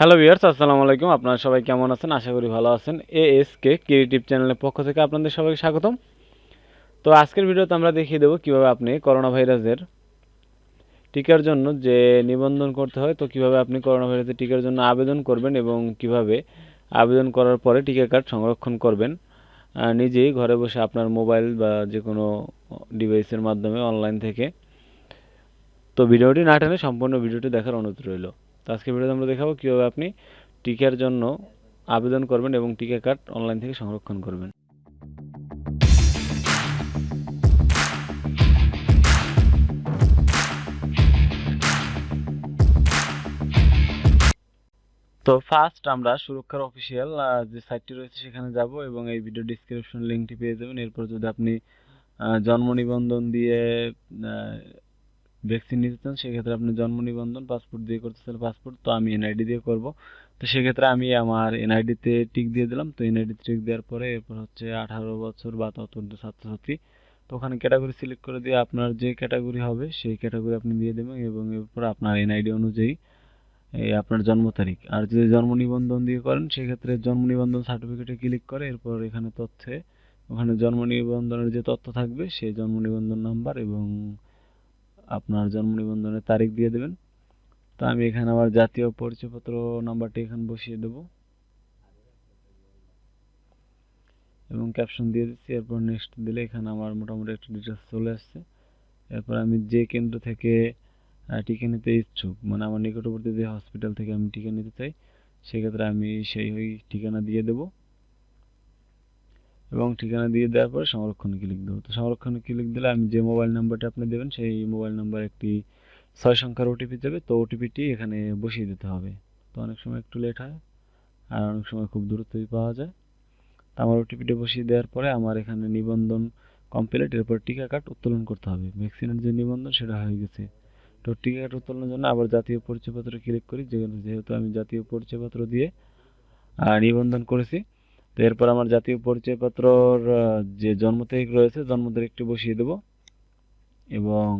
Hello viewers আসসালামু আলাইকুম। আপনারা সবাই কেমন আছেন? আশা করি ভালো আছেন। এএসকে ক্রিয়েটিভ চ্যানেলের পক্ষ থেকে আপনাদের সবাইকে স্বাগতম। তো আজকের ভিডিওতে আমরা দেখিয়ে দেবো কীভাবে আপনি করোনা ভাইরাসের টিকার জন্য যে নিবন্ধন করতে হয়, তো কীভাবে আপনি করোনা ভাইরাসের টিকার জন্য আবেদন করবেন এবং কীভাবে আবেদন করার পরে টিকা কার্ড সংরক্ষণ করবেন। নিজেই ঘরে বসে আপনার মোবাইল বা যে কোনো ডিভাইসের মাধ্যমে অনলাইন থেকে। তো ভিডিওটি না টেনে সম্পূর্ণ ভিডিওটি দেখার অনুরোধ রইল। তো আজকে ভিডিওতে আমরা দেখাবো কীভাবে আপনি টিকার জন্য আবেদন করবেন এবং টিকা কার্ড অনলাইন থেকে সংরক্ষণ করবেন। তো ফার্স্ট আমরা সুরক্ষার অফিসিয়াল যে সাইটটি রয়েছে সেখানে যাব এবং এই ভিডিও ডিসক্রিপশন লিঙ্কটি পেয়ে যাবেন। এরপর যদি আপনি জন্ম নিবন্ধন দিয়ে ভ্যাকসিন নিতে চান, সেক্ষেত্রে আপনি জন্ম নিবন্ধন পাসপোর্ট দিয়ে করতে চাইলে পাসপোর্ট তো আমি এনআইডি দিয়ে করব। তো সেক্ষেত্রে আমি আমার এনআইডিতে টিক দিয়ে দিলাম। তো এনআইডি টিক দেওয়ার পরে এরপর হচ্ছে আঠারো বছর বা ততোর্ধ্ব ছাত্রছাত্রী। তো ওখানে ক্যাটাগরি সিলেক্ট করে দিয়ে আপনার যে ক্যাটাগরি হবে, সেই ক্যাটাগরি আপনি দিয়ে দেবেন এবং এরপর আপনার এনআইডি অনুযায়ী, এই আপনার জন্ম তারিখ। আর যদি জন্ম নিবন্ধন দিয়ে করেন, সেক্ষেত্রে জন্ম নিবন্ধন সার্টিফিকেটে ক্লিক করে, এরপর এখানে তথ্যে, ওখানে জন্ম নিবন্ধনের যে তথ্য থাকবে, সেই জন্ম নিবন্ধন নাম্বার এবং আপনার জন্ম নিবন্ধনের তারিখ দিয়ে দেবেন। তো আমি এখানে আমার জাতীয় পরিচয়পত্র নাম্বারটি এখানে বসিয়ে দেব। এবং ক্যাপশন দিয়ে দিচ্ছি, এরপর নেক্সট দিলে এখানে আমার মোটামুটি একটু ডিটেলস চলে আসছে। এরপর আমি যে কেন্দ্র থেকে টিকা নিতে ইচ্ছুক মানে আমার নিকটবর্তী যে হসপিটাল থেকে আমি টিকা নিতে চাই, সেক্ষেত্রে আমি সেই ওই ঠিকানা দিয়ে দেব। এবং ঠিকানা দিয়ে দেওয়ার পরে সংরক্ষণে ক্লিক দেবো। তো সংরক্ষণে ক্লিক দিলে আমি যে মোবাইল নাম্বারটা আপনি দেবেন, সেই মোবাইল নাম্বার একটি ছয় সংখ্যার ওটিপি যাবে তো ওটিপিটি এখানে বসিয়ে দিতে হবে। তো অনেক সময় একটু লেট হয় আর অনেক সময় খুব দূরত্বই পাওয়া যায়। তো আমার ওটিপিটা বসিয়ে দেওয়ার পরে আমার এখানে নিবন্ধন কমপ্লিট এরপর টিকা কার্ড উত্তোলন করতে হবে। ভ্যাকসিনের যে নিবন্ধন, সেটা হয়ে গেছে। তো টিকা কার্ড উত্তোলনের জন্য আবার জাতীয় পরিচয়পত্র ক্লিক করি। যেহেতু আমি জাতীয় পরিচয়পত্র দিয়ে নিবন্ধন করেছি তো এরপর আমার জাতীয় পরিচয়পত্রর যে জন্ম তারিখ রয়েছে, জন্ম তারিখটি বসিয়ে দেব এবং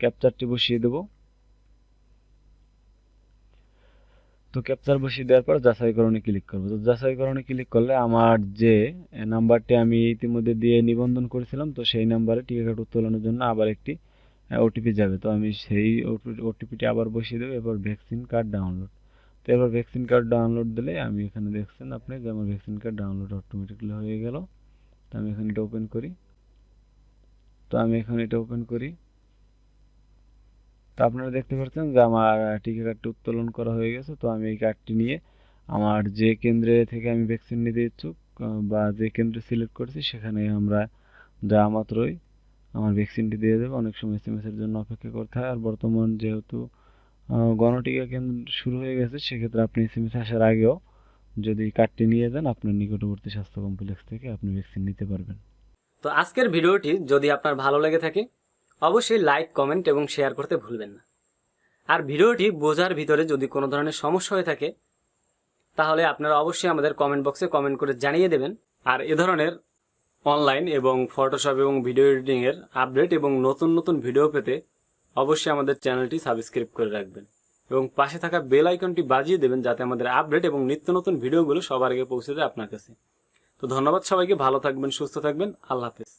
ক্যাপচারটি বসিয়ে দেব। তো ক্যাপচার বসিয়ে দেওয়ার পর যাচাইকরণে ক্লিক করব। তো যাচাইকরণে ক্লিক করলে আমার যে নাম্বারটি আমি ইতিমধ্যে দিয়ে নিবন্ধন করেছিলাম, তো সেই নাম্বারে টিকা কার্ড উত্তোলনের জন্য আবার একটি ওটিপি যাবে। তো আমি সেই ওটিপিটি আবার বসিয়ে দেবো, এরপর ভ্যাকসিন কার্ড ডাউনলোড তো এবার ভ্যাকসিন কার্ড ডাউনলোড দিলে আমি এখানে দেখছেন আপনি যে আমার ভ্যাকসিন কার্ড ডাউনলোড অটোমেটিকলি হয়ে গেল। তো আমি এখানে এটা ওপেন করি। তো আমি এখানে এটা ওপেন করি। তো আপনারা দেখতে পাচ্ছেন যে আমার টিকা কার্ডটি উত্তোলন করা হয়ে গেছে। তো আমি এই কার্ডটি নিয়ে আমার যে কেন্দ্রে থেকে আমি ভ্যাকসিন নিতে ইচ্ছুক বা যে কেন্দ্রে সিলেক্ট করেছি সেখানে আমরা যা মাত্রই আমার ভ্যাকসিনটি দিয়ে দেবো। অনেক সময় এস এর জন্য অপেক্ষা করতে হয়। আর বর্তমান যেহেতু গণটিকা কেন্দ্র শুরু হয়ে গেছে, সেক্ষেত্রে আপনি এস আসার আগেও যদি কার্ডটি নিয়ে যান, আপনার নিকটবর্তী স্বাস্থ্য কমপ্লেক্স থেকে আপনি ভ্যাকসিন নিতে পারবেন। তো আজকের ভিডিওটি যদি আপনার ভালো লেগে থাকে, অবশ্যই লাইক কমেন্ট এবং শেয়ার করতে ভুলবেন না। আর ভিডিওটি বোঝার ভিতরে যদি কোনো ধরনের সমস্যা হয়ে থাকে, তাহলে আপনারা অবশ্যই আমাদের কমেন্ট বক্সে কমেন্ট করে জানিয়ে দেবেন। আর এ ধরনের অনলাইন এবং ফটোশপ এবং ভিডিও এডিটিংয়ের আপডেট এবং নতুন নতুন ভিডিও পেতে অবশ্যই আমাদের চ্যানেলটি সাবস্ক্রাইব করে রাখবেন। এবং পাশে থাকা বেল আইকনটি বাজিয়ে দেবেন যাতে আমাদের আপডেট এবং নিত্য নতুন ভিডিওগুলো সবার আগে পৌঁছে যায় আপনার কাছে। তো ধন্যবাদ সবাইকে, ভালো থাকবেন, সুস্থ থাকবেন, আল্লাহ হাফেজ।